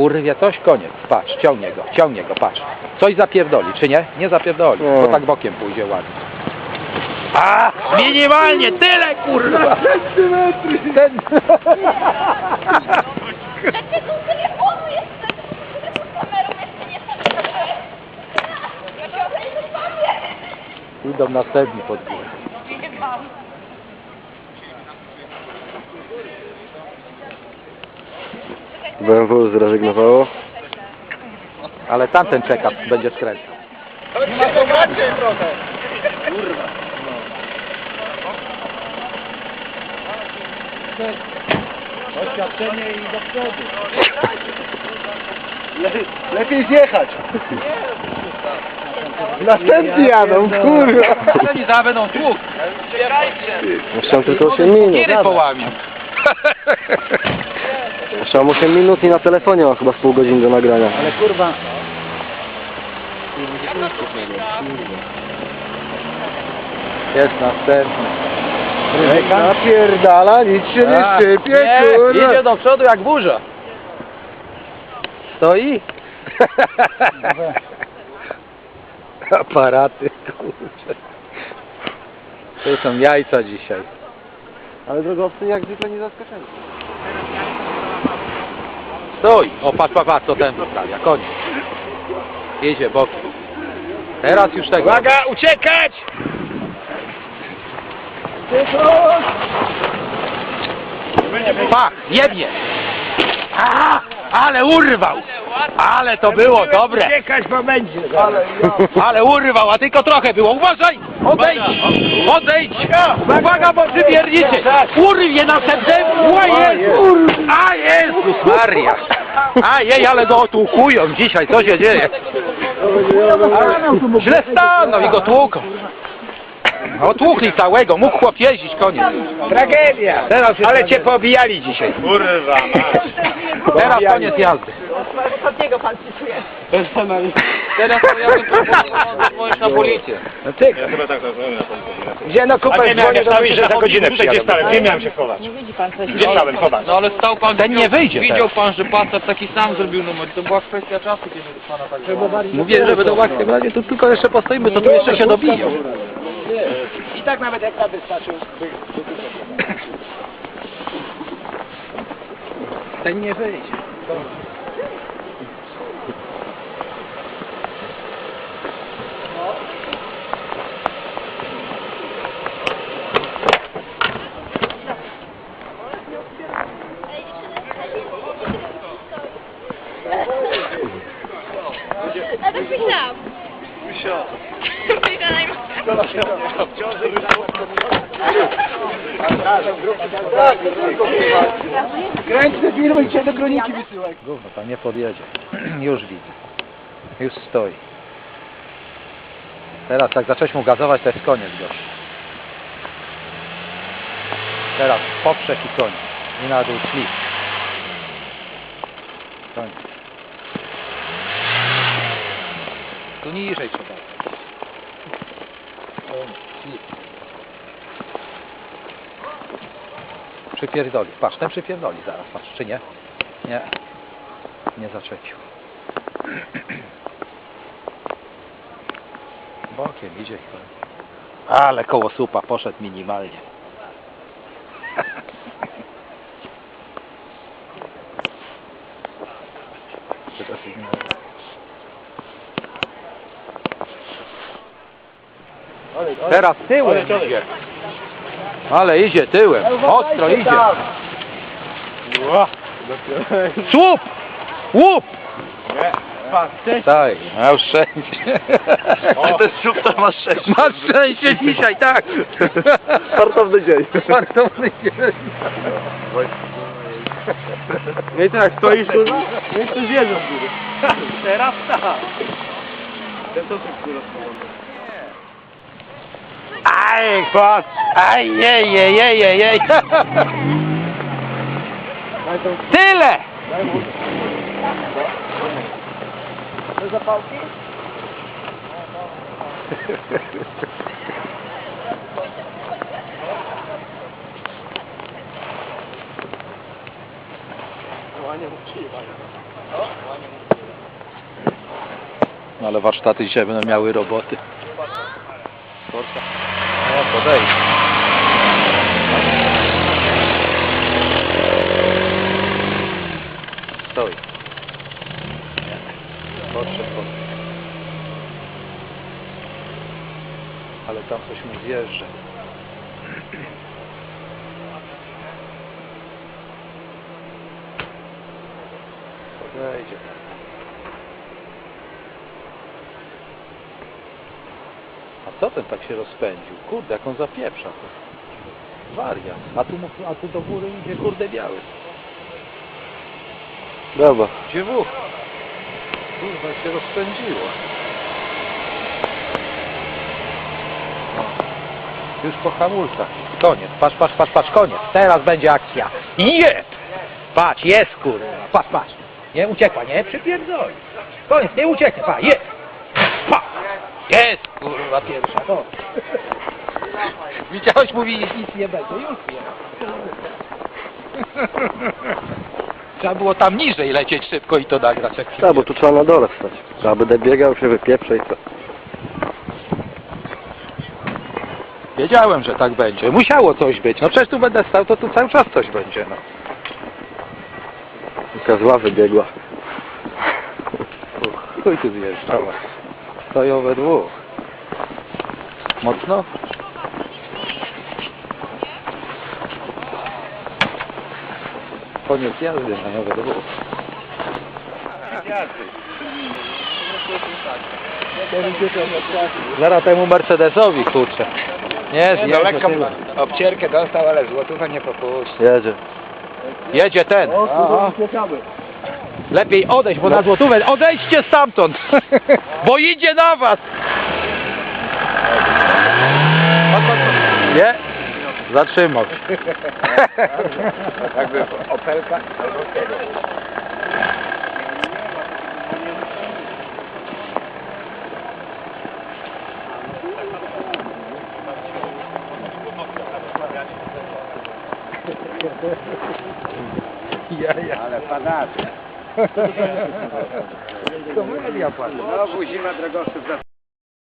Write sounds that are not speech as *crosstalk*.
kurwie coś, koniec. Patrz, ciągnie go, ciągnie go, patrz. Coś zapierdoli, czy nie? Nie zapierdoli, Nie. bo tak bokiem pójdzie ładnie. A, minimalnie, tyle kurwa! *laughs* Ten... Dlaczego telefonu jeszcze? Kamerą jeszcze nie. Idą następni pod górę. BMW zrezygnowało. Ale tamten czeka, będzie skręcał. Doświadczenie i do przodu. lepiej zjechać. Następni jadą, kurwa. Oni za będą tłuk. Jeszcze tylko 8 minut. Kiery połamią. *laughs* *laughs* Jeszcze mam 8 minut i na telefonie mam chyba z pół godziny do nagrania. Ale kurwa. Jest następny. Napierdala, nic się nie Tak. sypie, Nie, kurwa. Idzie do przodu jak burza. Stoi. *laughs* Aparaty, kurczę. To są jajca dzisiaj. Ale drogowcy jak zwykle nie zaskoczeni. Stój! O, patrz, patrz, patrz, co ten wystawia. Koniec. Jedzie bokiem. Teraz już tego. Uwaga, uciekać! Pach, jebnie! Aha, ale urwał! Ale to było dobre! Uciekać, bo będzie. Ale urwał, a tylko trochę było. Uważaj! Odejdź! Odejdź! Uwaga, bo przywiernicie! Urwie następnemu! A Jezus! A Jezus Maria! A jej, ale go otłukują dzisiaj, co się dzieje? Źle stanął i go tłuką. Otłukli całego, mógł chłop jeździć, koniec. Tragedia. Teraz Ale cię pobijali dzisiaj. Kurwa, Teraz koniec jazdy. Teraz to ja bym proponował na policję. No ty, Ja chyba tak rozumiem na tą gdzie no A kupę nie miałem dzwonię do mnie, że za godzinę gdzie stałem, nie miałem się chować. Gdzie stałem, zobacz. No ale stał pan, Ten nie wyjdzie widział teraz. pan, że Passat taki sam zrobił numer. To była kwestia czasu, kiedy pana tak było. Mówię, że będą łatwiej, razie tu tylko jeszcze postoimy, to tu jeszcze się dobiją. I tak nawet jak na wystarczył. Ten nie wyjdzie. Kręć te filmy i cię do kroniki wysyłaj. Gówno, tam nie podjedzie. *clears throat* Już widzę. Już stoi. Teraz jak zacząć mu gazować, to jest koniec gość. Teraz poprzek i koniec. I na dół ślip. Koniec. Tu niżej trzeba. Przypierdoli. Patrz, ten przypierdoli zaraz, patrz, czy nie? Nie. Nie zaczepił. Bokiem idzie. Ale koło słupa poszedł minimalnie. Teraz ignore. Teraz tyłem idzie. Ale idzie tyłem. Ostro idzie. Słup! Łup! Tak, już szczęście. Czy *laughs* ten słup to masz szczęście? Masz szczęście dzisiaj, tak. Fartowny dzień. Fartowny dzień. No i tak, stoisz tu, no i tu zjeżdżasz w górę. Teraz tak. Aj, patrz. Aj, jej, jej, jej, jej, jej. Tyle! Mu przyjebali. No ale warsztaty dzisiaj będą miały roboty. No, podejdź. Stoi. Podszedł, podszedł. Ale tam coś mu zjeżdża. Podejdzie. A co ten tak się rozpędził? Kurde, jak on zapieprza. Wariat. A tu, mu- a tu do góry idzie kurde biały. Dobra. Dziewuch. Kurwa, się rozpędziło. No. Już po hamulcach. Koniec. Patrz, patrz, patrz, patrz, koniec. Teraz będzie akcja. Je! Patrz, jest kurwa. Patrz, patrz. Nie uciekła, nie? Przypierdoli. Koniec, nie ucieknie. Pa, jest. Pa. Jest, kurwa, pierwsza. No. Widziałeś, mówi, nic nie będzie. Już wiem. Trzeba było tam niżej lecieć szybko i to nagrać. Jak Tak, bo tu trzeba na dole stać. Trzeba będę biegał, się wypieprzę i co. Wiedziałem, że tak będzie. Musiało coś być. No przecież tu będę stał, to tu cały czas coś będzie, no. Taka zła wybiegła. Chuj tu zjeżdżała. Stoją we dwóch. Mocno? Koniec jazdy, mają we dwóch. Zaraz temu Mercedesowi, kurczę. Nie, No lekką tyłem. obcierkę dostał, ale złotówę nie popuści. Jedzie. Jedzie ten. Aha. Lepiej odejść, bo na złotówę. Odejdźcie stamtąd! *laughs* Bo idzie na was! Nie? Zatrzymał. *laughs* Jakby Opelka albo tego. Ale padacze. Komedia płacą. Znowu zima drogoszów